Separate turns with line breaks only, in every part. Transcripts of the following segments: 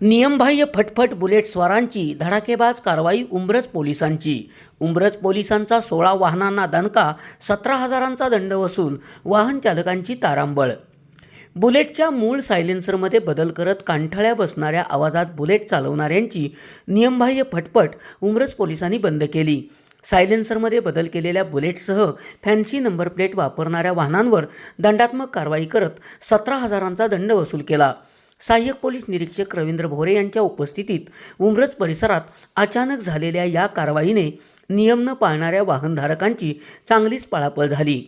नियमबाह्य फटफट बुलेट स्वारांची धडाकेबाज कारवाई उंब्रज पोलिसांची. उंब्रज पोलिसांचा सोळा वाहनांना दणका सतरा हजारांचा दंड वसूल वाहन चालकांची तारांबळ. बुलेटच्या मूळ सायलेन्सरमध्ये बदल करत कांठळ्या बसणाऱ्या आवाजात बुलेट चालवणाऱ्यांची नियमबाह्य फटफट उंब्रज पोलिसांनी बंद केली. सायलेन्सरमध्ये बदल केलेल्या बुलेटसह फॅन्सी नंबर प्लेट वापरणाऱ्या वाहनांवर दंडात्मक कारवाई करत सतरा हजारांचा दंड वसूल केला. सहाय्यक पोलीस निरीक्षक रवींद्र भोरे यांच्या उपस्थितीत उमरज परिसरात अचानक झालेल्या या कारवाईने नियम न पाळणाऱ्या वाहनधारकांची चांगलीच पळापळ झाली.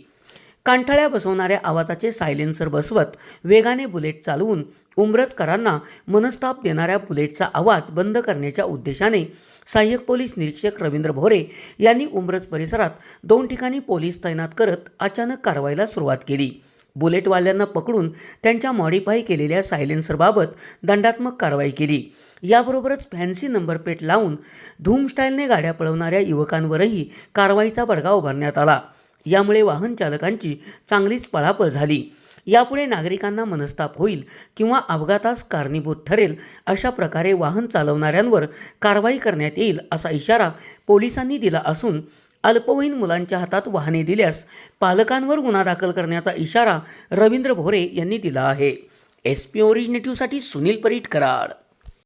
कांठाळ्या बसवणाऱ्या आवाजाचे सायलेन्सर बसवत वेगाने बुलेट चालवून उमरजकरांना मनस्ताप देणाऱ्या बुलेटचा आवाज बंद करण्याच्या उद्देशाने सहाय्यक पोलीस निरीक्षक रवींद्र भोरे यांनी उमरज परिसरात दोन ठिकाणी पोलीस तैनात करत अचानक कारवाईला सुरुवात केली. बुलेटवाल्यांना पकडून त्यांच्या मॉडिफाय केलेल्या सायलेन्सरबाबत दंडात्मक कारवाई केली. याबरोबरच फॅन्सी नंबर प्लेट लावून धूमस्टाईलने गाड्या पळवणाऱ्या युवकांवरही कारवाईचा बडगा उभारण्यात आला. यामुळे वाहन चालकांची चांगलीच पळापळ झाली. यापुढे नागरिकांना मनस्ताप होईल किंवा अपघातास कारणीभूत ठरेल अशा प्रकारे वाहन चालवणाऱ्यांवर कारवाई करण्यात येईल असा इशारा पोलिसांनी दिला असून अल्पवयीन मुलांच्या हातात वाहने दिल्यास पालकांवर गुन्हा दाखल करण्याचा इशारा रवींद्र भोरे यांनी दिला आहे. एस पी ओरिजिनेटिव्हसाठी सुनील परीट कराड.